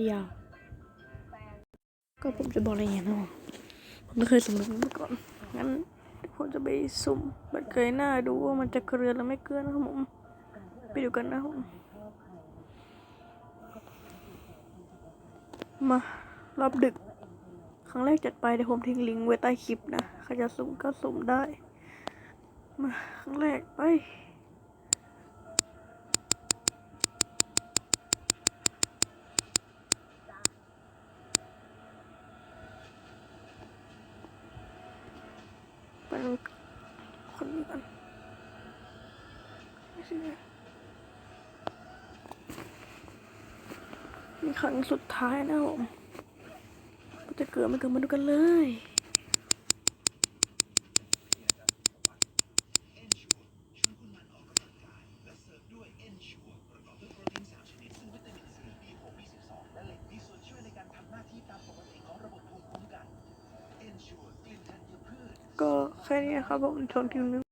ยาวก็ผมจะบอกอะไรอย่างเงี้ยนะผมไม่เคยสุ่มแบบนี้มาก่อน งั้นผมจะไปสุ่มบัตรเคยหน้าดูว่ามันจะเกลือหรือไม่เกลือนะครับผม ไปดูกันนะครับผมมารอบดึก ครั้งแรกจัดไปเดี๋ยวผมทิ้งลิงก์ไว้ใต้คลิปนะใครจะสุ่มก็สุ่มได้ มาครั้งแรกไป ไปดูคนนี้กันไม่ใช่เนี่ยนี่ครั้งสุดท้ายนะผมจะเกิดไม่เกิดมาดูกันเลย ก็แค่นี้นะครับผมชนคิวนึง